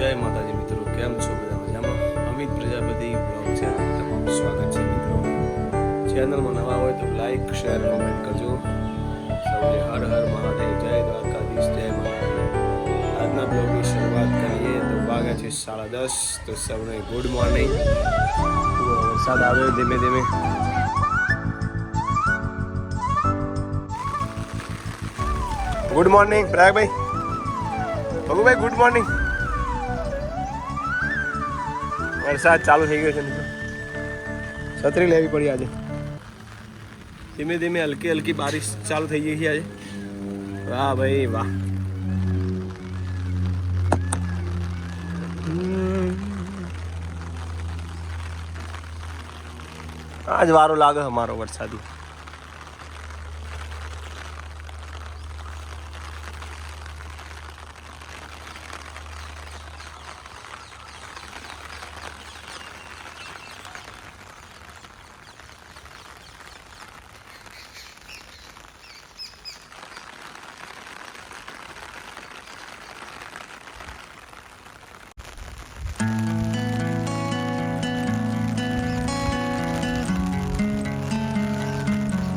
જય માતાજી મિત્રો, કેમ છો બધા મજામાં? અમિત પ્રજાપતિ બ્લોગ ચેનલ તમારું સ્વાગત છે મિત્રો. ચેનલમાં નવા હોય તો લાઈક શેર કોમેન્ટ કરજો. સૌને હર હર મહાદેવ, જય દ્વારકાધીશ, જય મહાદેવ આજના બ્લોગની શરૂઆત કરીએ તો વાગ્યા છે સાડા દસ, તો સૌને ગુડ મોર્નિંગ વરસાદ આવે ધીમે ધીમે. Good morning Prayagbhai. Bhagubhai good morning વરસાદ ચાલુ થઈ ગયો છે મિત્રો. છત્રી લેવી પડી આજે. ધીમે ધીમે હલકી હલકી બારિશ ચાલુ થઈ ગઈ છે આજે. વાહ ભાઈ વાહ. આજ વારો લાગે અમારો વરસાદી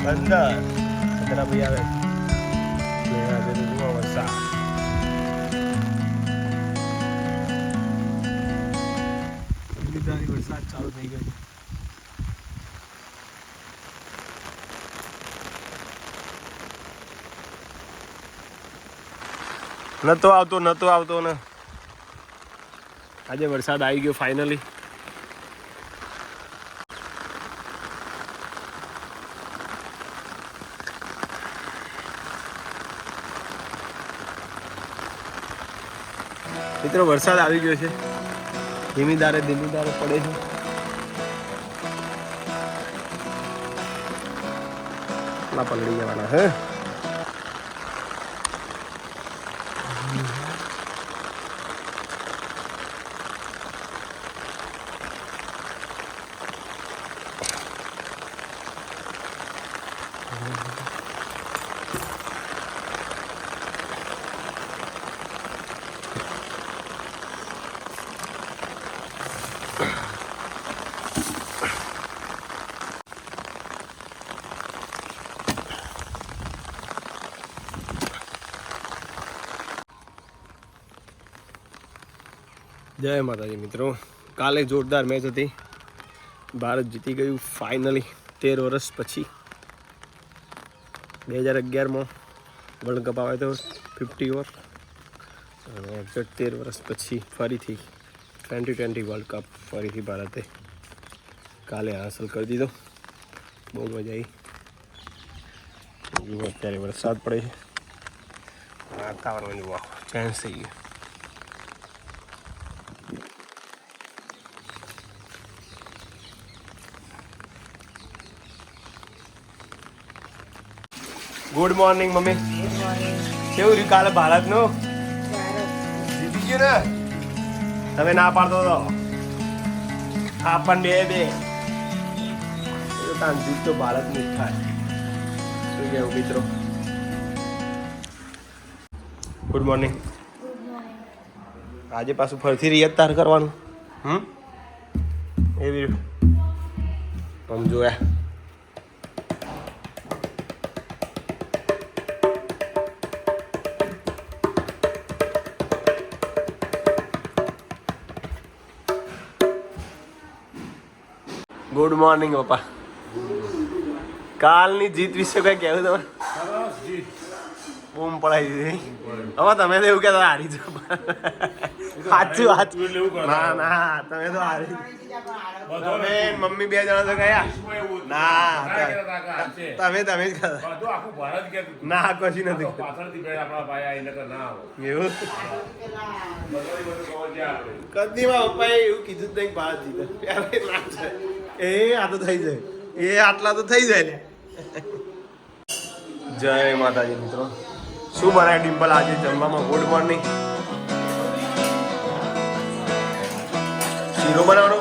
બંદર છત્રા ભાઈ આવે તો આજે તો જુઓ વરસાદ લીધાની વરસાદ ચાલુ થઈ ગયો છે નતો આવતો નતો આવતો ને આજે વરસાદ આવી ગયો ફાઇનલી મિત્રો, વરસાદ આવી ગયો છે. ધીમી ધારે ધીમી ધારે પડે છે. ના પલળી જવાના, હે? જય માતાજી મિત્રો. કાલે જોરદાર મેચ હતી. ભારત જીતી ગયું ફાઇનલી તેર વર્ષ પછી. બે હજાર અગિયારમાં વર્લ્ડ કપ આવ્યો તો ફિફ્ટી ઓવર અને એક્ઝેક્ટ તેર વર્ષ પછી ફરીથી ટ્વેન્ટી ટ્વેન્ટી વર્લ્ડ કપ ફરીથી ભારતે કાલે હાંસલ કરી દીધો. બહુ મજા આવી. અત્યારે વરસાદ પડે છે. વાતાવરણ જોવા ચાન્સ થઈ ગયું. ગુડ મોર્નિંગ મમ્મી કેવું રહ્યું કાલે ભારતનું? જીતી ગયું ને? તમે ના પાડતો તો. આપણ બે બે. તાન જીત તો ભારતની થાય. શું કહેવું મિત્રો? ગુડ મોર્નિંગ આજે પાછું ફરીથી રિયાદ તાર કરવાનું. હમ? એવી આમ જોયા. ગુડ મોર્નિંગ પપ્પા. કાલની જીત વિશે કઈ કહેવું તમે બૂમ પડાવી દીધી. હવે તમે તો એવું કહેતા હારી છો સાચું સાચું ના ના તમે તો હારી. તમે મમ્મી બે જણા તો ગયા ના તમે તમે જ કહેતા. ના કશું નથી એવું? કદીમાં પપ્પાએ એવું કીધું જ નહીં ભારત જીતે. એ આ તો થઈ જાય. એ આટલા તો થઈ જાય ને. જય માતાજી મિત્રો. શું બનાવે ડિમ્પલ આજે જમવામાં? Good morning. શીરો બનાવવાનો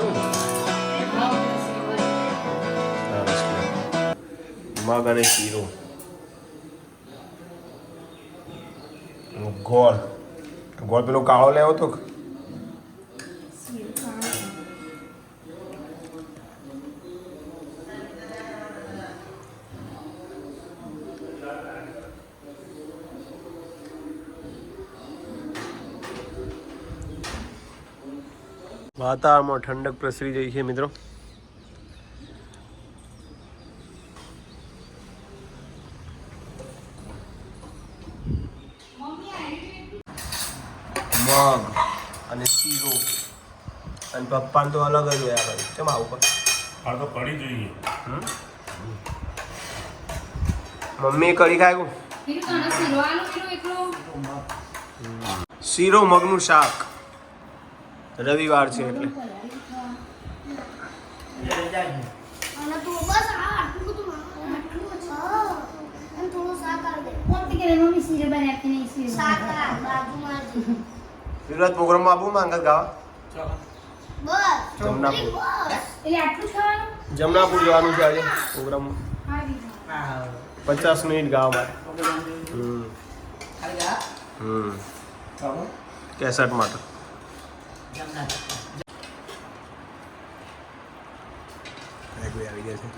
મગ અને શીરો. ગોળ. ગોળ પેલો કાળો લેવો તો? વાતાવરણમાં ઠંડક પ્રસરી જઈ છે મિત્રો. મગ અને શીરો. અને પપ્પાને તો અલગ જ હોય આગળ. કેમ આવું પણ આ તો કઢી જોઈએ. મમ્મી કઢી ખાય શીરો મગનું શાક. રવિવાર છે એટલે. અને પ્રોગ્રામ આપું માંગ ગાવા. જમનાપુર. જવાનું છે આજે પ્રોગ્રામ પચાસ મિનિટ ગાવા માટે. હમ. હમ. કેસેટ માટે. એક આવી ગયા છે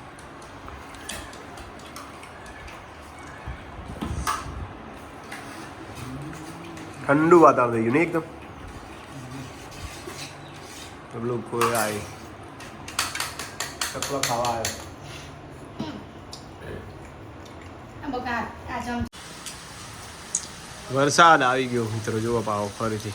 ઠંડુ વાતાવરણ થઈ ગયું ને એકદમ? પેલું કોઈ આવી ચકલો ખાવા આવ્યો આ બકા આ ચમ વરસાદ આવી ગયો મિત્રો જોવા પાવો ફરીથી.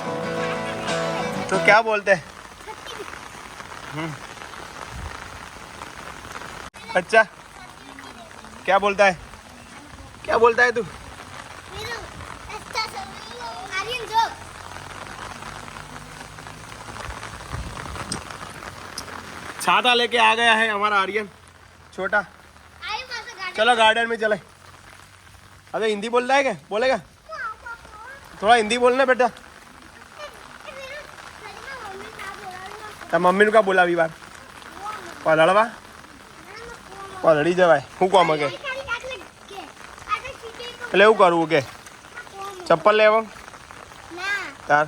तो क्या बोलते? हैं अच्छा क्या बोलता है? क्या बोलता है तू? छाता लेके आ गया है हमारा आर्यन। छोटा। चलो गार्डन में चले। अबे हिंदी बोल रहा है क्या? बोलेगा? थोड़ा हिंदी बोलना बेटा। તાર મમ્મીનું કાં બોલાવી વાર પલળવા પલળી જવાય. શું કોમ કે એટલે એવું કરવું કે? ચપ્પલ લેવા? તાર.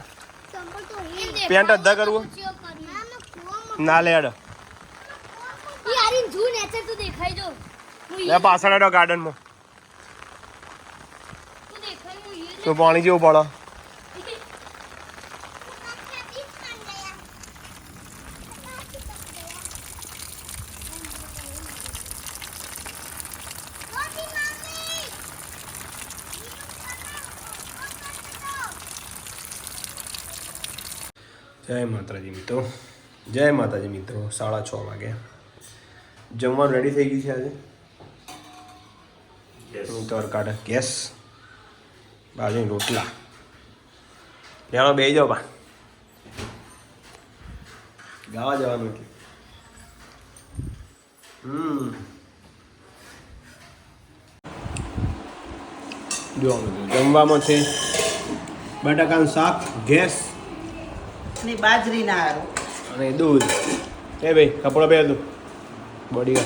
પેન્ટ અડધા કરવું ના, લે હેડો. દેખાઈ જો લે પાછળ ગાર્ડનમાં તો પાણી જેવું પડો જય માતાજી મિત્રો. જય માતાજી મિત્રો સાડા છ વાગ્યા જમવાનું રેડી થઈ ગયું છે આજે? કાઢે ગેસ બાજુ રોટલા. લેવાનો બે જાઓ બા. ગાવા જવાનું એટલે. હમ. જોવાનું જમવામાં છે બટાકાનું શાક ગેસ ની બાજરી ના હારો. અને દૂધ. એ ભાઈ કપડો પહેર દો. બોડી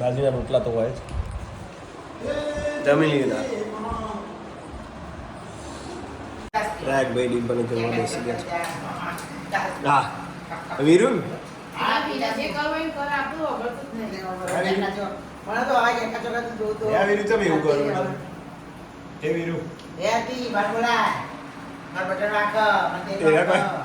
બાજરીના રોટલા તો હોય જ. જમી લીધા. રાગ ભાઈ ડિમ્પલ જમવા બેસી ગયા હા. વીરુ ને? આ બીજા જે કરવું હોય એ કરે, આપણું વગરતું જ નહીં. મને તો આ એક કચો કચો જોતો હે વીરુ ચમ એવું કરું હે વીરુ એ હતી બાટોલા માર બટન રાખ મને એ રાખ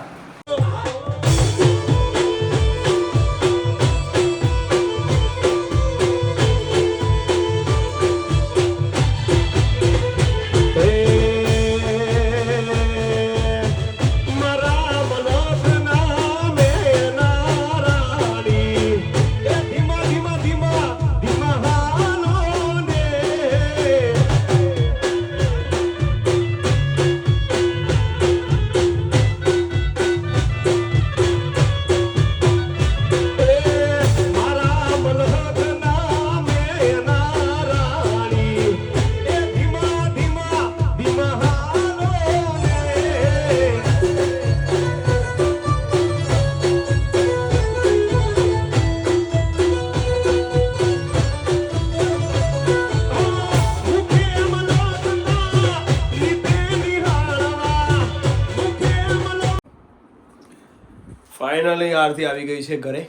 ફાઇનલી આરતી આવી ગઈ છે ઘરે.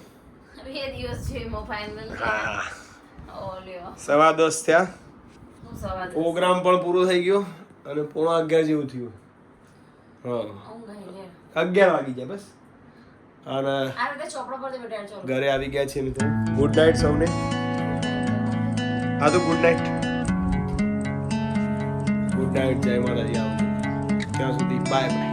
બે દિવસ છે મો ફાઇનલ ઓલ્યો સવા દસ થયા. પ્રોગ્રામ પણ પૂરો થઈ ગયો અને પોણા અગિયાર જેવું થયું. હા. આવી અગિયાર વાગી ગયા બસ. અને ઘરે આવી ગયા છે મિત્રો. ગુડ નાઇટ સૌને. હા તો ગુડ નાઇટ ગુડ નાઇટ જય માતાજી. આવજો ત્યાં સુધી બાય બાય